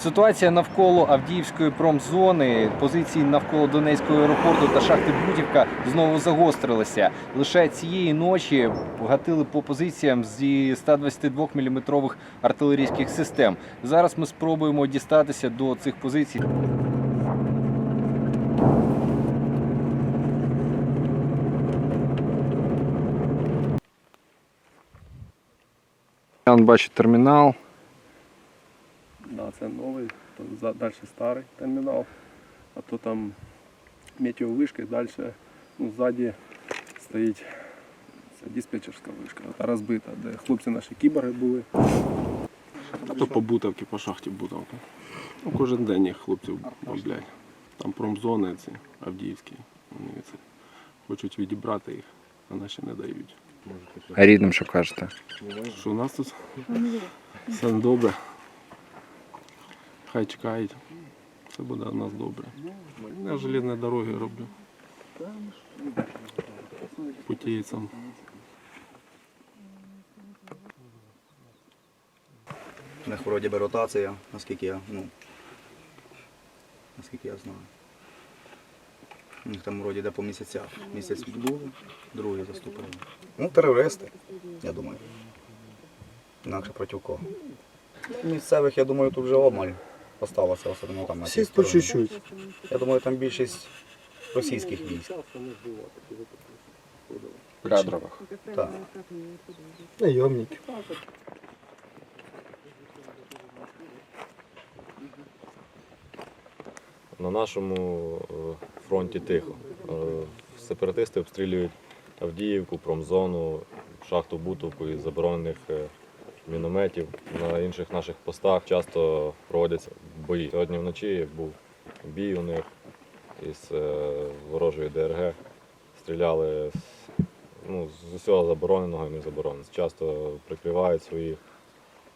Ситуація навколо Авдіївської промзони, позиції навколо Донецького аеропорту та шахти Будівка знову загострилися. Лише цієї ночі гатили по позиціям зі 122 мм артилерійських систем. Зараз ми спробуємо дістатися до цих позицій. Бачить термінал. Да, це новий, то далі старий термінал, а то там метеовишки, далі ну, ззаді стоїть це диспетчерська вишка, розбита, де хлопці наші кіборги були. А то по бутавки, по шахті бутавки. Ну, кожен день їх хлопців бомблять. Там промзони ці Авдіївські. Вони це хочуть відібрати їх, а наші не дають. А рідним що кажете? Що у нас тут все добре. Хай чекають. Все буде у нас добре. Я железні дороги роблю. Путейцям. У них вроді би ротація, наскільки я, ну, наскільки я знаю. У них там вроді де по місяцях. Місяць був, другий заступили. Ну, терористи, я думаю. Інакше проти кого. Місцевих, я думаю, тут вже обмаль осталося, особливо там на цій Всі по стороні. чуть-чуть. Я думаю, там більшість російських військ. Кадрових. Так. Найомники. На нашому е, фронті тихо. Е, Сепаратисти обстрілюють Авдіївку, промзону, шахту Бутовку із заборонених е, мінометів. На інших наших постах часто проводяться бої. Сьогодні вночі був бій у них із е, ворожої ДРГ. Стріляли ну, з усього забороненого і незабороненого. Часто прикривають своїх.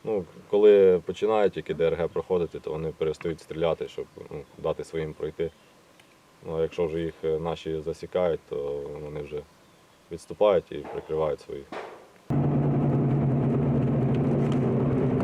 Ну, коли починають тільки ДРГ проходити, то вони перестають стріляти, щоб ну, дати своїм пройти. Ну, а якщо вже їх е, наші засікають, то вони вже відступають і прикривають своїх.